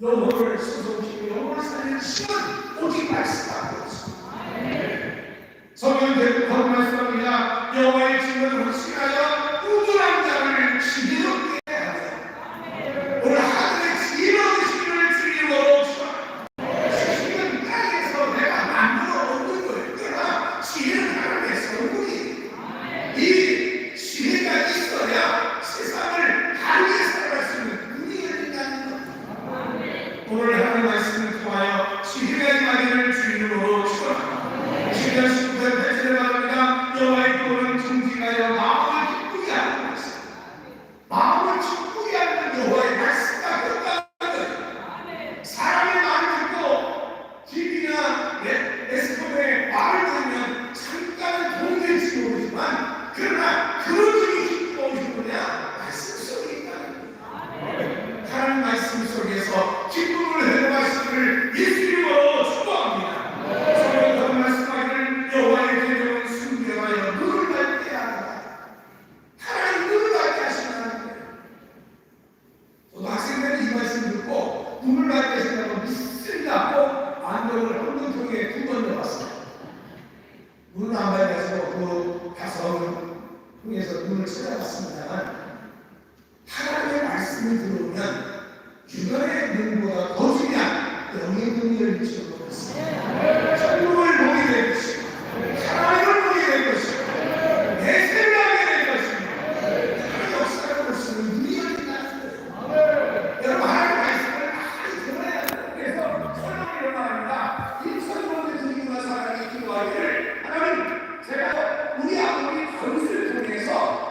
영혼을 순종시키고 영혼을 살리는 시간 오직 말씀밖에 없습니다. 성경은 대부분 말씀합니다. 영혼의 증거는 시간 오늘 하는 말씀을 통하여 지혜가 임하기를 주님으로 축원합니다. 10년 19절 대신에 말합니다. 여호와의 도는 정직하여 마음을 기쁘게 하는 말씀. 마음을 기쁘게 하는 여호와의 말씀과 거예요. 사람의 말을 듣고 TV나 에스컴의 말을 들으면 잠깐은 동정심이 오지만 그러나 그런 중에 기쁨이 오는 거냐 말씀 속에 있다는 거예요. 하나님 말씀 속에서 기쁨을 회복하시기를 예수님으로 축복합니다. 저는 그런 말씀하기를 여호와의 계명은 순교하여 눈을 밝게 하라. 하나님 눈을 밝게 하신다는 거예요. 저도 학생 때는 이 말씀 듣고 눈을 밝게 하고 안경을 한번 통에 두 번 넣었어요. 눈을 안 밝게 해서 그 가서 통해서 눈을 찾아봤습니다만 하나님의 말씀을 들어오면 주변의 눈보다 더 중요한